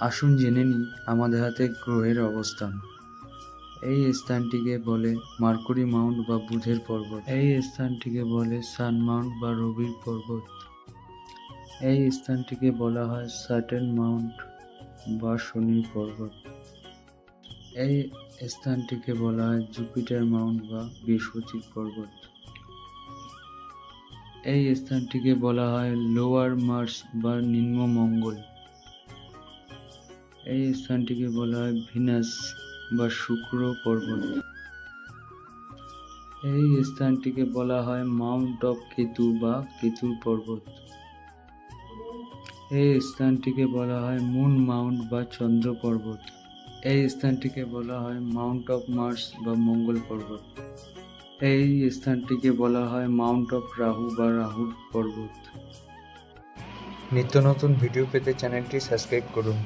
আসুন জেনে নিই আমাদের হাতে গ্রহের অবস্থান। এই স্থানটিকে বলে মার্কুরি মাউন্ট বা বুধের পর্বত। এই স্থানটিকে বলে সান মাউন্ট বা রবির পর্বত। এই স্থানটিকে বলা হয় সাটেন মাউন্ট বা শনির পর্বত। এই স্থানটিকে বলা হয় জুপিটার মাউন্ট বা বৃহস্পতির পর্বত। এই স্থানটিকে বলা হয় লোয়ার মার্স বা নিম্ন মঙ্গল এই স্থানটিকে বলা হয় ভিনাস বা শুক্র পর্বত। এই স্থানটিকে বলা হয় মাউন্ট অফ কেতু বা কেতুর পর্বত। এই স্থানটিকে বলা হয় মুন মাউন্ট বা চন্দ্র পর্বত। এই স্থানটিকে বলা হয় মাউন্ট অফ মার্স বা মঙ্গল পর্বত। এই স্থানটিকে বলা হয় মাউন্ট অফ রাহু বা রাহুর পর্বত। নিত্য নতুন ভিডিও পেতে চ্যানেলটি সাবস্ক্রাইব করুন।